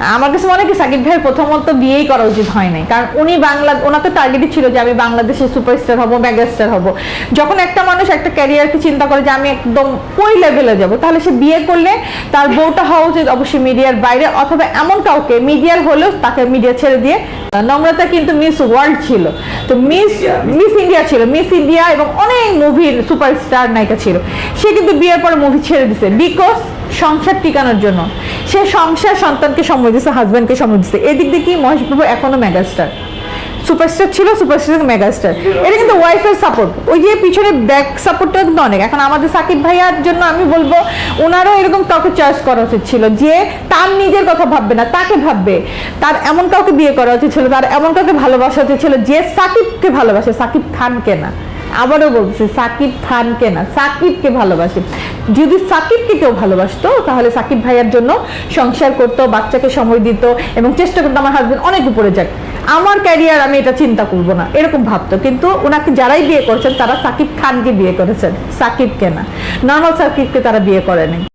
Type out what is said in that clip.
আমার কাছে মনে হয় সাকিব ভাইয়ের প্রথমত বিয়েই করা উচিত হয় নাই। কারণ উনি বাংলা ওনার তো টার্গেটই ছিল যে আমি বাংলাদেশের সুপারস্টার হব মেগাস্টার হব। যখন একটা মানুষ একটা ক্যারিয়ারকে চিন্তা করে যে আমি একদম ওই লেভেলে যাব তাহলে সে বিয়ে করলে তার বউটা হওয়া উচিত অবশ্যই মিডিয়ার বাইরে অথবা এমন কাউকে মিডিয়ার হলেও তাকে মিডিয়া ছেড়ে দিয়ে নম্রতা কিন্তু মিস ওয়ার্ল্ড ছিল। তো মিস মিস ইন্ডিয়া ছিল। মিস ইন্ডিয়া এবং অনেক মুভির সুপারস্টার নায়িকা ছিল। সে কিন্তু বিয়ের পরে মুভি ছেড়ে দিছে। বিকজ সংসার টিকানোর জন্য। সে সংসার সন্তানকে সময় দিচ্ছে হাজব্যান্ডকে সময় দিচ্ছে এদিক দিয়ে কি মহেশ বাবু এখনও মেগাস্টার সুপারস্টার ছিল সুপারস্টার মেগাস্টার এটা কিন্তু ওয়াইফের সাপোর্ট ওই যে পিছনে ব্যাক সাপোর্টটা কিন্তু অনেক। এখন আমাদের সাকিব ভাইয়ার জন্য আমি বলব, ওনারও এরকম কাউকে চয়েস করা উচিত ছিল যে তার নিজের কথা ভাববে না, তাকে ভাববে। তার এমন কাউকে বিয়ে করা উচিত ছিল, তার এমন কাউকে ভালোবাসা উচিত ছিল যে সাকিবকে ভালোবাসে, সাকিব খানকে না। আবারও বলছে সাকিব খানকে না, সাকিবকে ভালোবাসে। যদি সাকিবকে কেউ ভালোবাসতো, তাহলে সাকিব ভাইয়ার জন্য সংসার করতো, বাচ্চাকে সময় দিত এবং চেষ্টা করতো আমার হাজবেন্ড অনেক উপরে যাক। আমার ক্যারিয়ার আমি এটা চিন্তা করব না, এরকম ভাবতো। কিন্তু ওনাকে যারাই বিয়ে করেছেন, তারা সাকিব খানকে বিয়ে করেছেন, সাকিবকে না। নর্মাল সাকিবকে তারা বিয়ে করেনি